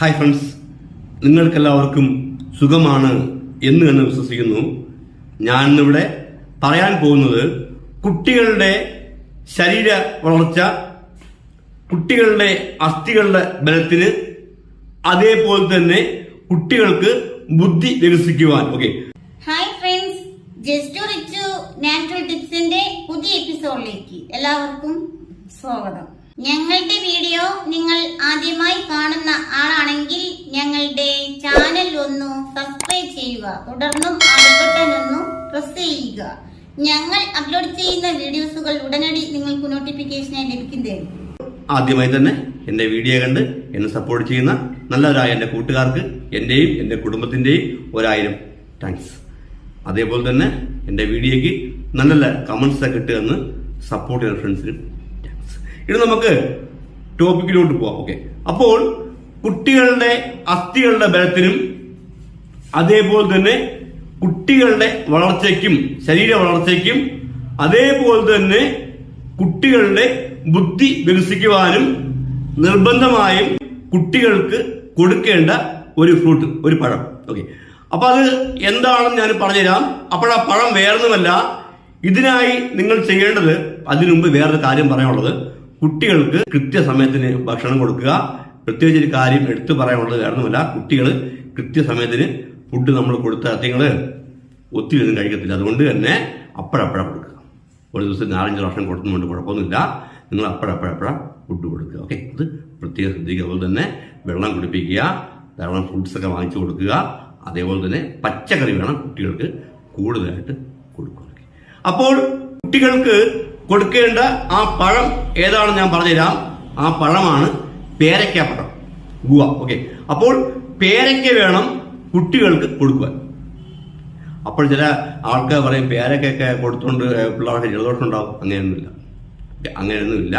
Hi friends നിങ്ങൾക്കെല്ലാവർക്കും സുഖമാണ് എന്ന് തന്നെ വിശ്വസിക്കുന്നു. ഞാൻ ഇന്നിവിടെ പറയാൻ പോകുന്നത് കുട്ടികളുടെ ശരീര വളർച്ച കുട്ടികളുടെ അസ്ഥികളുടെ ബലത്തിന് അതേപോലെ തന്നെ കുട്ടികൾക്ക് ബുദ്ധി വികസിക്കുവാൻ. Okay hi friends just Richu natural ടിപ്സിന്റെ പുതിയ എപ്പിസോഡിലേക്ക് എല്ലാവർക്കും സ്വാഗതം. ഞങ്ങളുടെ വീഡിയോ നിങ്ങൾ ആദ്യമായി കാണുന്ന ആളാണെങ്കിൽ ഞങ്ങളുടെ ചാനൽ ഒന്ന് സബ്സ്ക്രൈബ് ചെയ്യുക. തുടർന്നും ആ ബട്ടൺ പ്രസ് ചെയ്യുക. ഞങ്ങൾ അപ്ലോഡ് ചെയ്യുന്ന വീഡിയോസുകൾ ഉടനടി നിങ്ങൾക്ക് നോട്ടിഫിക്കേഷനായി ലഭിക്കുന്നതായിരിക്കും ആദ്യമായി തന്നെ എന്റെ വീഡിയോ കണ്ട് എന്നെ സപ്പോർട്ട് ചെയ്യുന്ന നല്ലവരായ എന്റെ കൂട്ടുകാർക്ക് എന്റെയും എന്റെ കുടുംബത്തിന്റെയും ഒരായിരം താങ്ക്സ് അതേപോലെ തന്നെ എന്റെ വീഡിയോയ്ക്ക് നല്ല നല്ല കമൻസ് ഒക്കെ കിട്ടുമെന്ന് സപ്പോർട്ട് ചെയ്യുന്ന ഫ്രണ്ട്സിനും താങ്ക്സ് ഇനി നമുക്ക് ടോപ്പിക്കിലോട്ട് പോവാം. ഓക്കെ അപ്പോൾ കുട്ടികളുടെ അസ്ഥികളുടെ ബലത്തിനും അതേപോലെ തന്നെ കുട്ടികളുടെ വളർച്ചയ്ക്കും ശരീര വളർച്ചയ്ക്കും അതേപോലെ തന്നെ കുട്ടികളുടെ ബുദ്ധി വികസിക്കുവാനും നിർബന്ധമായും കുട്ടികൾക്ക് കൊടുക്കേണ്ട ഒരു ഫ്രൂട്ട് ഒരു പഴം. ഓക്കെ അപ്പൊ അത് എന്താണെന്ന് ഞാൻ പറഞ്ഞുതരാം. അപ്പോൾ ആ പഴം വേറൊന്നുമല്ല. ഇതിനായി നിങ്ങൾ ചെയ്യേണ്ടത് അതിനു മുമ്പ് വേറൊരു കാര്യം പറയാനുള്ളത്. കുട്ടികൾക്ക് കൃത്യസമയത്തിന് ഭക്ഷണം കൊടുക്കുക. പ്രത്യേകിച്ച് ഒരു കാര്യം എടുത്തു പറയാനുള്ളത് വേറൊന്നുമല്ല. കുട്ടികൾ കൃത്യസമയത്തിന് ഫുഡ് നമ്മൾ കൊടുത്ത നിങ്ങൾ ഒത്തിരി ഒന്നും കഴിക്കത്തില്ല. അതുകൊണ്ട് തന്നെ അപ്പോഴപ്പോഴാണ് കൊടുക്കുക. ഒരു ദിവസം നാലഞ്ച് പ്രാവശ്യം കൊടുക്കുന്നുണ്ട് കുഴപ്പമൊന്നുമില്ല. നിങ്ങൾ അപ്പോഴപ്പോഴപ്പോഴാണ് ഫുഡ് കൊടുക്കുക. ഓക്കെ? അത് പ്രത്യേകം ശ്രദ്ധിക്കുക. അതുപോലെ തന്നെ വെള്ളം കുടിപ്പിക്കുക. ധാരാളം ഫ്രൂട്ട്സൊക്കെ വാങ്ങിച്ചു കൊടുക്കുക. അതേപോലെ തന്നെ പച്ചക്കറി വേണം കുട്ടികൾക്ക് കൂടുതലായിട്ട് കൊടുക്കുക അപ്പോൾ കുട്ടികൾക്ക് കൊടുക്കേണ്ട ആ പഴം ഏതാണെന്ന് ഞാൻ പറഞ്ഞുതരാം. ആ പഴമാണ് പേരയ്ക്ക പഴം ഗുവ. ഓക്കെ? അപ്പോൾ പേരയ്ക്ക വേണം കുട്ടികൾക്ക് കൊടുക്കുവാൻ. അപ്പോൾ ചില ആൾക്കാർ പറയും പേരക്കൊക്കെ കൊടുത്തുകൊണ്ട് പിള്ളേർക്ക് ജലദോഷം ഉണ്ടാവും അങ്ങനെയൊന്നുമില്ല അങ്ങനെയൊന്നുമില്ല.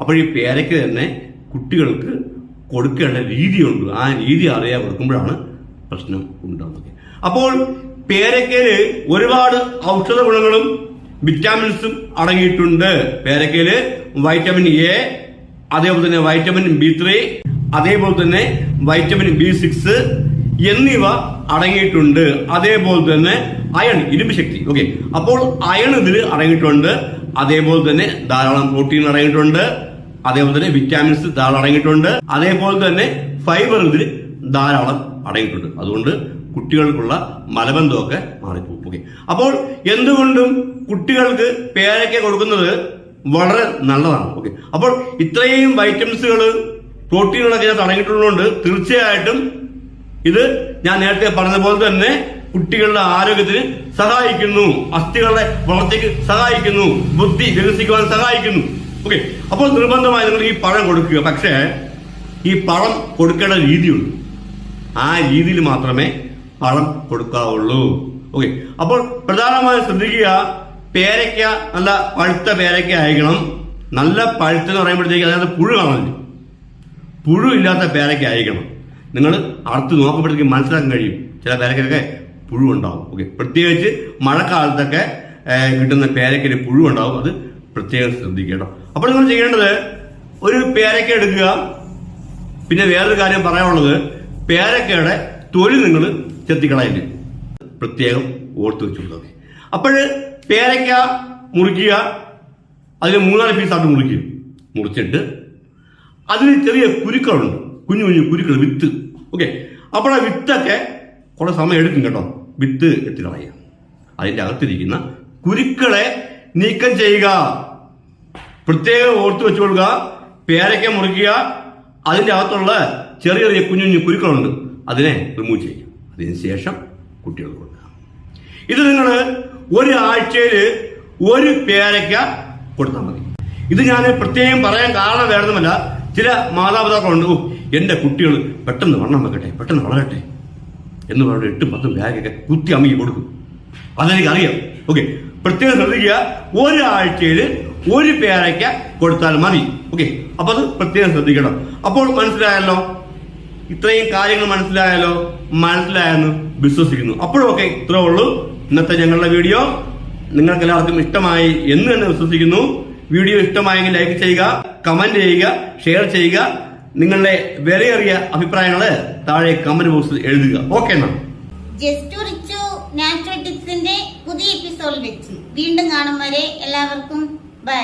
അപ്പോൾ ഈ പേരയ്ക്ക് തന്നെ കുട്ടികൾക്ക് കൊടുക്കേണ്ട രീതിയുണ്ട്. ആ രീതി അറിയാൻ കൊടുക്കുമ്പോഴാണ് പ്രശ്നം ഉണ്ടാവുന്നത്. അപ്പോൾ പേരക്കയിൽ ഒരുപാട് ഔഷധ ഗുണങ്ങളും വിറ്റാമിൻസും അടങ്ങിയിട്ടുണ്ട്. പേരക്കയിൽ വൈറ്റമിൻ എ അതേപോലെ തന്നെ വൈറ്റമിൻ ബി ത്രീ അതേപോലെ തന്നെ വൈറ്റമിൻ ബി സിക്സ് എന്നിവ അടങ്ങിയിട്ടുണ്ട്. അതേപോലെ തന്നെ അയൺ ഇരുമ്പ് ശക്തി. ഓക്കെ അപ്പോൾ അയൺ ഇതിൽ അടങ്ങിയിട്ടുണ്ട്. അതേപോലെ തന്നെ ധാരാളം പ്രോട്ടീൻ അടങ്ങിയിട്ടുണ്ട്. അതേപോലെ തന്നെ വിറ്റാമിൻസ് ധാരാളം അടങ്ങിയിട്ടുണ്ട്. അതേപോലെ തന്നെ ഫൈബർ ഇതിൽ ധാരാളം അടങ്ങിയിട്ടുണ്ട്. അതുകൊണ്ട് കുട്ടികൾക്കുള്ള മലബന്ധമൊക്കെ മാറിപ്പോകും. ഓക്കെ അപ്പോൾ എന്തുകൊണ്ടും കുട്ടികൾക്ക് പേരയ്ക്ക കൊടുക്കുന്നത് വളരെ നല്ലതാണ്. ഓക്കെ അപ്പോൾ ഇത്രയും വൈറ്റമിൻസുകൾ പ്രോട്ടീനുകളൊക്കെ അടങ്ങിയിട്ടുള്ളതുകൊണ്ട് തീർച്ചയായിട്ടും ഇത് ഞാൻ നേരത്തെ പറഞ്ഞ പോലെ തന്നെ കുട്ടികളുടെ ആരോഗ്യത്തിന് സഹായിക്കുന്നു. അസ്ഥികളുടെ വളർച്ചയ്ക്ക് സഹായിക്കുന്നു. ബുദ്ധി വികസിക്കുവാൻ സഹായിക്കുന്നു. ഓക്കെ അപ്പോൾ നിർബന്ധമായി നിങ്ങൾ ഈ പഴം കൊടുക്കുക. പക്ഷേ ഈ പഴം കൊടുക്കേണ്ട രീതിയുണ്ട് ആ രീതിയിൽ മാത്രമേ പഴം കൊടുക്കാവുള്ളൂ. ഓക്കെ അപ്പോൾ പ്രധാനമായും ശ്രദ്ധിക്കുക. പേരയ്ക്ക നല്ല പഴുത്ത പേരയ്ക്ക ആയിരിക്കണം. നല്ല പഴുത്തെന്ന് പറയുമ്പോഴത്തേക്ക് അതായത് പുഴു കാണില്ല പുഴു ഇല്ലാത്ത പേരയ്ക്ക ആയിരിക്കണം. നിങ്ങൾ അറുത്ത് നോക്കുമ്പോഴത്തേക്ക് മനസ്സിലാക്കാൻ കഴിയും. ചില പേരക്കൊക്കെ പുഴുണ്ടാവും ഓക്കെ പ്രത്യേകിച്ച് മഴക്കാലത്തൊക്കെ കിട്ടുന്ന പേരക്കിന് പുഴുണ്ടാവും അത് പ്രത്യേകം ശ്രദ്ധിക്കുക കേട്ടോ. അപ്പോൾ നിങ്ങൾ ചെയ്യേണ്ടത് ഒരു പേരക്ക എടുക്കുക. പിന്നെ വേറൊരു കാര്യം പറയാനുള്ളത് പേരക്കയുടെ തൊലി നിങ്ങൾ ചെത്തിക്കളയില്ല പ്രത്യേകം ഓർത്ത് വെച്ചുകൊണ്ടത് അപ്പോൾ പേരക്ക മുറിക്കുക അതിന് മൂന്നാൽ പീസായിട്ട് മുറിക്കും. മുറിച്ചിട്ട് അതിന് ചെറിയ കുരുക്കളുണ്ട്. കുഞ്ഞു കുഞ്ഞു കുരുക്കൾ വിത്ത്. ഓക്കെ അപ്പോൾ ആ വിത്തൊക്കെ കുറെ സമയം എടുക്കും കേട്ടോ. വിത്ത് എടുത്ത് കളയുക. അതിന്റെ അകത്തിരിക്കുന്ന കുരുക്കളെ നീക്കം ചെയ്യുക. പ്രത്യേകം ഓർത്ത് വെച്ചുകൊള്ളുക പേരയ്ക്ക മുറിക്കുക. അതിന്റെ അകത്തുള്ള ചെറിയ ചെറിയ കുഞ്ഞു കുഞ്ഞു കുരുക്കളുണ്ട്. അതിനെ റിമൂവ് ചെയ്യുക. അതിന് ശേഷം കുട്ടികൾക്ക് കൊടുക്കുക. ഇത് നിങ്ങൾ ഒരാഴ്ചയിൽ ഒരു പേരയ്ക്ക കൊടുത്താൽ മതി. ഇത് ഞാൻ പ്രത്യേകം പറയാൻ കാരണം വേറൊന്നുമല്ല ചില മാതാപിതാക്കളുണ്ട് ഓ എന്റെ കുട്ടികൾ പെട്ടെന്ന് വണ്ണം വെക്കട്ടെ പെട്ടെന്ന് വളരട്ടെ എന്ന് പറഞ്ഞ് എട്ടും പത്തും ബാഗൊക്കെ കുത്തി അമ്മയ്ക്ക് കൊടുക്കും. അതെനിക്ക് അറിയാം ഓക്കെ പ്രത്യേകം ശ്രദ്ധിക്കുക. ഒരാഴ്ചയിൽ ഒരു പേരയ്ക്ക കൊടുത്താൽ മതി. ഓക്കെ അപ്പൊ അത് പ്രത്യേകം ശ്രദ്ധിക്കണം. അപ്പോൾ മനസ്സിലായല്ലോ? ഇത്രയും കാര്യങ്ങൾ മനസ്സിലായാലോ മനസ്സിലായെന്ന് വിശ്വസിക്കുന്നു. അപ്പോഴൊക്കെ ഇത്രേ ഉള്ളൂ. ഇന്നത്തെ ഞങ്ങളുടെ വീഡിയോ. നിങ്ങൾക്ക് എല്ലാവർക്കും ഇഷ്ടമായി എന്ന് തന്നെ വിശ്വസിക്കുന്നു. വീഡിയോ ഇഷ്ടമായെങ്കിൽ ലൈക്ക് ചെയ്യുക. കമന്റ് ചെയ്യുക ഷെയർ ചെയ്യുക നിങ്ങളുടെ വിലയേറിയ അഭിപ്രായങ്ങൾ താഴെ കമന്റ് ബോക്സിൽ എഴുതുക. ഓക്കെ എന്നാ? പുതിയ എപ്പിസോഡ് വെച്ച്. വീണ്ടും കാണും വരെ എല്ലാവർക്കും. ബൈ